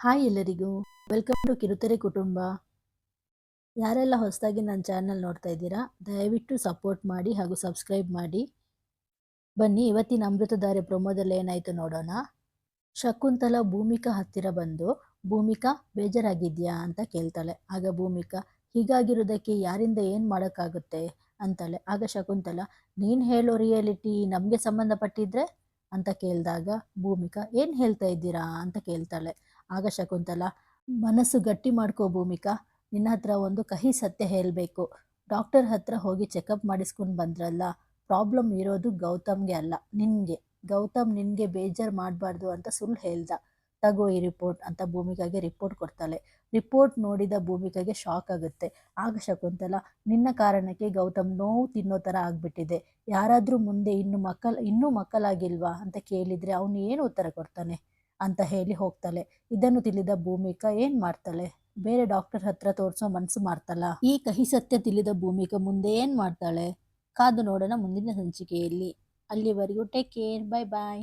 Hi ಎಲ್ಲರಿಗೂ. Welcome to ಕಿರುತೆರೆ ಕುಟುಂಬ. ಯಾರೆಲ್ಲ ಹೊಸದಾಗಿ ನನ್ನ ಚಾನಲ್ ನೋಡ್ತಾ ಇದ್ದೀರಾ, ದಯವಿಟ್ಟು ಸಪೋರ್ಟ್ ಮಾಡಿ ಹಾಗೂ ಸಬ್ಸ್ಕ್ರೈಬ್ ಮಾಡಿ. ಬನ್ನಿ, ಇವತ್ತಿನ ಅಮೃತಧಾರೆ ಪ್ರೊಮೋದಲ್ಲಿ ಏನಾಯಿತು ನೋಡೋಣ. ಶಕುಂತಲ ಭೂಮಿಕಾ ಹತ್ತಿರ ಬಂದು, ಭೂಮಿಕಾ, ಬೇಜಾರಾಗಿದ್ಯಾ? ಅಂತ ಕೇಳ್ತಾಳೆ. ಆಗ ಭೂಮಿಕಾ ಹೀಗಾಗಿರೋದಕ್ಕೆ ಯಾರಿಂದ ಏನು ಮಾಡೋಕ್ಕಾಗುತ್ತೆ? ಅಂತಾಳೆ. ಆಗ ಶಕುಂತಲ, ನೀನು ಹೇಳೋ ರಿಯಾಲಿಟಿ ನಮಗೆ ಸಂಬಂಧಪಟ್ಟಿದ್ರೆ? ಅಂತ ಕೇಳಿದಾಗ ಭೂಮಿಕಾ, ಏನು ಹೇಳ್ತಾ ಇದ್ದೀರಾ? ಅಂತ ಕೇಳ್ತಾಳೆ. ಆಗ ಶಕುಂತಲ ಮನಸ್ಸು ಗಟ್ಟಿ ಮಾಡ್ಕೋ ಭೂಮಿಕಾ, ನಿನ್ನ ಹತ್ರ ಒಂದು ಕಹಿ ಸತ್ಯ ಹೇಳಬೇಕು. ಡಾಕ್ಟರ್ ಹತ್ರ ಹೋಗಿ ಚೆಕಪ್ ಮಾಡಿಸ್ಕೊಂಡು ಬಂದ್ರಲ್ಲ, ಪ್ರಾಬ್ಲಮ್ ಇರೋದು ಗೌತಮ್ಗೆ ಅಲ್ಲ, ನಿನಗೆ. ಗೌತಮ್ ನಿನಗೆ ಬೇಜಾರು ಮಾಡಬಾರ್ದು ಅಂತ ಸುಳ್ಳು ಹೇಳ್ದ. ತಗೋ ಈ ರಿಪೋರ್ಟ್ ಅಂತ ಭೂಮಿಕಾಗೆ ರಿಪೋರ್ಟ್ ಕೊಡ್ತಾಳೆ. ರಿಪೋರ್ಟ್ ನೋಡಿದ ಭೂಮಿಕಾಗೆ ಶಾಕ್ ಆಗುತ್ತೆ. ಆಗ ಶಕುಂತಲ ನಿನ್ನ ಕಾರಣಕ್ಕೆ ಗೌತಮ್ ನೋವು ತಿನ್ನೋ ಥರ ಆಗಿಬಿಟ್ಟಿದೆ. ಯಾರಾದರೂ ಮುಂದೆ ಇನ್ನು ಮಕ್ಕಳ, ಇನ್ನೂ ಮಕ್ಕಳಾಗಿಲ್ವಾ ಅಂತ ಕೇಳಿದರೆ ಅವನು ಏನು ಉತ್ತರ ಕೊಡ್ತಾನೆ? ಅಂತ ಹೇಳಿ ಹೋಗ್ತಾಳೆ. ಇದನ್ನು ತಿಳಿದ ಭೂಮಿಕಾ ಏನು ಮಾಡ್ತಾಳೆ? ಬೇರೆ ಡಾಕ್ಟರ್ ಹತ್ರ ತೋರಿಸೋ ಮನಸ್ಸು ಮಾಡ್ತಲ್ಲ. ಈ ಕಹಿ ಸತ್ಯ ತಿಳಿದ ಭೂಮಿಕಾ ಮುಂದೆ ಏನು ಮಾಡ್ತಾಳೆ? ಕಾದು ನೋಡೋಣ ಮುಂದಿನ ಸಂಚಿಕೆಯಲ್ಲಿ. ಅಲ್ಲಿವರೆಗೂ ಟೇಕ್ ಕೇರ್ ಬೈ ಬಾಯ್